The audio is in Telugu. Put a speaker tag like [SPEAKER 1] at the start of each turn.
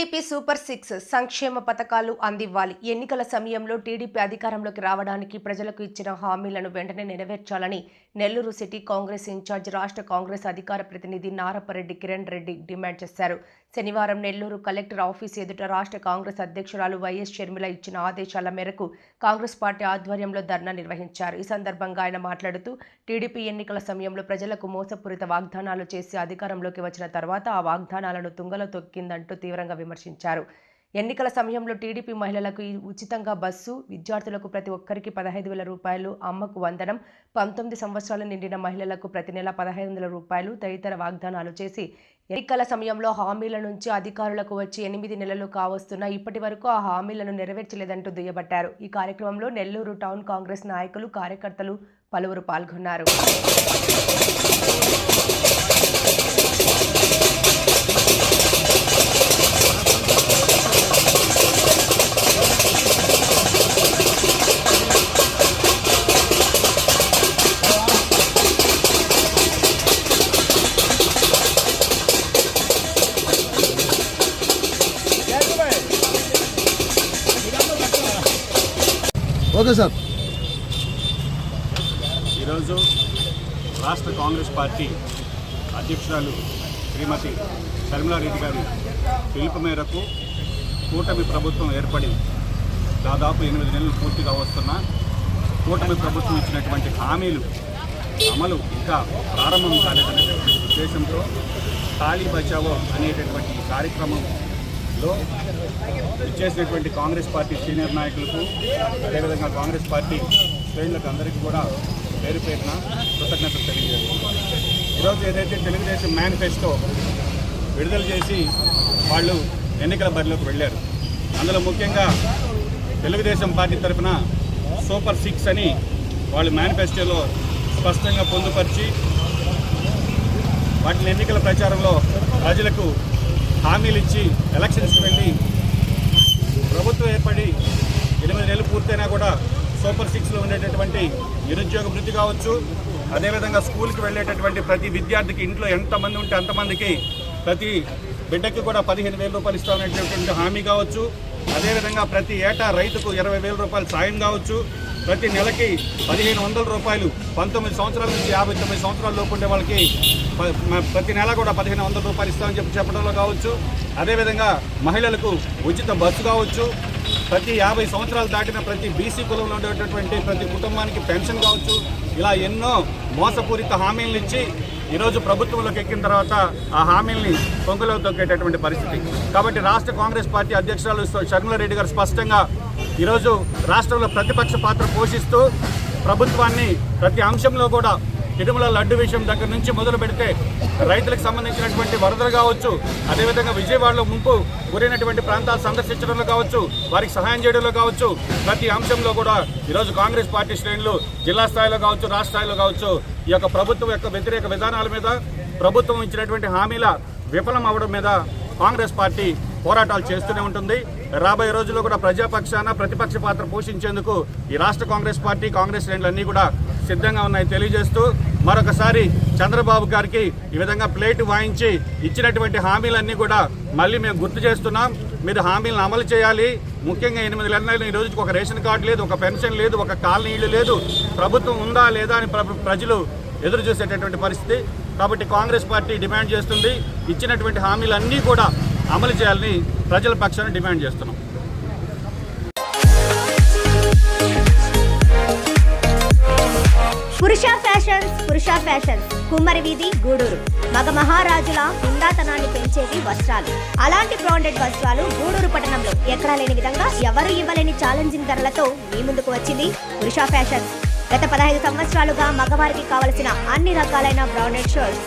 [SPEAKER 1] టీడీపీ సూపర్ సిక్స్ సంక్షేమ పథకాలు అందివ్వాలి. ఎన్నికల సమయంలో టీడీపీ అధికారంలోకి రావడానికి ప్రజలకు ఇచ్చిన హామీలను వెంటనే నెరవేర్చాలని నెల్లూరు సిటీ కాంగ్రెస్ ఇన్ఛార్జ్ రాష్ట్ర కాంగ్రెస్ అధికార ప్రతినిధి నారపరెడ్డి కిరణ్ రెడ్డి డిమాండ్ చేశారు. శనివారం నెల్లూరు కలెక్టర్ ఆఫీస్ ఎదుట రాష్ట్ర కాంగ్రెస్ అధ్యక్షురాలు వైఎస్ షర్మిల ఇచ్చిన ఆదేశాల మేరకు కాంగ్రెస్ పార్టీ ఆధ్వర్యంలో ధర్నా నిర్వహించారు. ఈ సందర్భంగా ఆయన మాట్లాడుతూ టీడీపీ ఎన్నికల సమయంలో ప్రజలకు మోసపూరిత వాగ్దానాలు చేసి అధికారంలోకి వచ్చిన తర్వాత ఆ వాగ్దానాలను తుంగలో తొక్కిందంటూ తీవ్రంగా విమర్శించారు. ఎన్నికల సమయంలో టీడీపీ మహిళలకు ఉచితంగా బస్సు విద్యార్థులకు ప్రతి ఒక్కరికి పదహైదు వేల రూపాయలు అమ్మకు వందనం పంతొమ్మిది సంవత్సరాలు నిండిన మహిళలకు ప్రతి నెల పదహైదు వందల రూపాయలు తదితర వాగ్దానాలు చేసి ఎన్నికల సమయంలో హామీల నుంచి అధికారులకు వచ్చి ఎనిమిది నెలలు కావస్తున్నా ఇప్పటి వరకు ఆ హామీలను నెరవేర్చలేదంటూ దుయ్యబట్టారు. ఈ కార్యక్రమంలో నెల్లూరు టౌన్ కాంగ్రెస్ నాయకులు కార్యకర్తలు పలువురు పాల్గొన్నారు.
[SPEAKER 2] Okay sir.
[SPEAKER 3] ఈరోజు రాష్ట్ర కాంగ్రెస్ పార్టీ అధ్యక్షురాలు శ్రీమతి శర్మిలారెడ్డి గారి పిలుపు మేరకు కూటమి ప్రభుత్వం ఏర్పడి దాదాపు ఎనిమిది నెలలు పూర్తిగా వస్తున్న కూటమి ప్రభుత్వం ఇచ్చినటువంటి హామీలు అమలు ఇంకా ప్రారంభం కాలేదనేటువంటి ఉద్దేశంతో ఖాళీ బచావో అనేటటువంటి కార్యక్రమం లో ఇచ్చేసినటువంటి కాంగ్రెస్ పార్టీ సీనియర్ నాయకులకు అదేవిధంగా కాంగ్రెస్ పార్టీ శ్రేణులకు అందరికీ కూడా పేరు పేరున కృతజ్ఞతలు తెలియజేస్తున్నాం ఈరోజు ఏదైతే తెలుగుదేశం మేనిఫెస్టో విడుదల చేసి వాళ్ళు ఎన్నికల బరిలోకి వెళ్ళారు అందులో ముఖ్యంగా తెలుగుదేశం పార్టీ తరఫున సూపర్ సిక్స్ అని వాళ్ళు మేనిఫెస్టోలో స్పష్టంగా పొందుపరిచి వాటిని ఎన్నికల ప్రచారంలో ప్రజలకు హామీలు ఇచ్చి ఎలక్షన్స్కి వెళ్ళి ప్రభుత్వం ఏర్పడి ఎనిమిది నెలలు పూర్తయినా కూడా సూపర్ సిక్స్లో ఉండేటటువంటి నిరుద్యోగ వృత్తి కావచ్చు. అదేవిధంగా స్కూల్కి వెళ్ళేటటువంటి ప్రతి విద్యార్థికి ఇంట్లో ఎంతమంది ఉంటే అంతమందికి ప్రతి బిడ్డకి కూడా పదిహేను వేల రూపాయలు ఇస్తామనేటటువంటి హామీ కావచ్చు. అదేవిధంగా ప్రతి ఏటా రైతుకు ఇరవై వేల రూపాయలు సాయం కావచ్చు. ప్రతి నెలకి పదిహేను వందల రూపాయలు. పంతొమ్మిది సంవత్సరాల నుంచి యాభై తొమ్మిది సంవత్సరాల లోపు ఉండే వాళ్ళకి ప్రతి నెల కూడా పదిహేను వందల రూపాయలు ఇస్తామని చెప్పి చెప్పడంలో కావచ్చు. అదేవిధంగా మహిళలకు ఉచిత బస్సు కావచ్చు. ప్రతి యాభై సంవత్సరాలు దాటిన ప్రతి బీసీ కులంలో ఉండేటటువంటి ప్రతి కుటుంబానికి పెన్షన్ కావచ్చు. ఇలా ఎన్నో మోసపూరిత హామీలను ఇచ్చి ఈరోజు ప్రభుత్వంలోకి ఎక్కిన తర్వాత ఆ హామీల్ని పొంగులో తొక్కేటటువంటి పరిస్థితి. కాబట్టి రాష్ట్ర కాంగ్రెస్ పార్టీ అధ్యక్షురాలు షర్మిలారెడ్డి గారు స్పష్టంగా ఈరోజు రాష్ట్రంలో ప్రతిపక్ష పాత్ర పోషిస్తూ ప్రభుత్వాన్ని ప్రతి అంశంలో కూడా తిరుమల లడ్డు విషయం దగ్గర నుంచి మొదలు పెడితే రైతులకు సంబంధించినటువంటి వరదలు కావచ్చు అదేవిధంగా విజయవాడలో ముంపు గురైనటువంటి ప్రాంతాలు సందర్శించడంలో కావచ్చు వారికి సహాయం చేయడంలో కావచ్చు ప్రతి అంశంలో కూడా ఈరోజు కాంగ్రెస్ పార్టీ శ్రేణులు జిల్లా స్థాయిలో కావచ్చు రాష్ట్ర స్థాయిలో కావచ్చు ఈ యొక్క ప్రభుత్వం యొక్క వ్యతిరేక విధానాల మీద ప్రభుత్వం ఇచ్చినటువంటి హామీల విఫలం అవడం మీద కాంగ్రెస్ పార్టీ పోరాటాలు చేస్తూనే ఉంటుంది. రాబోయే రోజుల్లో కూడా ప్రజాపక్షాన ప్రతిపక్ష పాత్ర పోషించేందుకు ఈ రాష్ట్ర కాంగ్రెస్ పార్టీ కాంగ్రెస్ శ్రేణులన్నీ కూడా సిద్ధంగా ఉన్నాయి తెలియజేస్తూ మరొకసారి చంద్రబాబు గారికి ఈ విధంగా ప్లేట్ వాయించి ఇచ్చినటువంటి హామీలన్నీ కూడా మళ్ళీ మేము గుర్తు చేస్తున్నాం. మీరు హామీలను అమలు చేయాలి. ముఖ్యంగా ఎనిమిది నెలలు ఈ రోజుకి ఒక రేషన్ కార్డు లేదు ఒక పెన్షన్ లేదు ఒక కాలనీ ఇల్లు లేదు. ప్రభుత్వం ఉందా లేదా అని ప్ర- ప్రజలు ఎదురు చూసేటటువంటి పరిస్థితి. కాబట్టి కాంగ్రెస్ పార్టీ డిమాండ్ చేస్తుంది. ఇచ్చినటువంటి హామీలన్నీ కూడా అమలు చేయాలని ప్రజల పక్షాన్ని డిమాండ్ చేస్తున్నాం.
[SPEAKER 4] పురుష ఫ్యాషన్స్ పురుష ఫ్యాషన్స్. కుమ్మరి వీధి గూడూరు. మగ మహారాజుల హుందాతనాన్ని పెంచేవి వస్త్రాలు. అలాంటి బ్రాండెడ్ వస్త్రాలు గూడూరు పట్టణంలో ఎక్కడా లేని విధంగా ఎవరు ఇవ్వలేని ఛాలెంజింగ్ ధరలతో మీ ముందుకు వచ్చింది పురుష ఫ్యాషన్స్. గత పదహైదు సంవత్సరాలుగా మగవారికి కావలసిన అన్ని రకాలైన branded shirts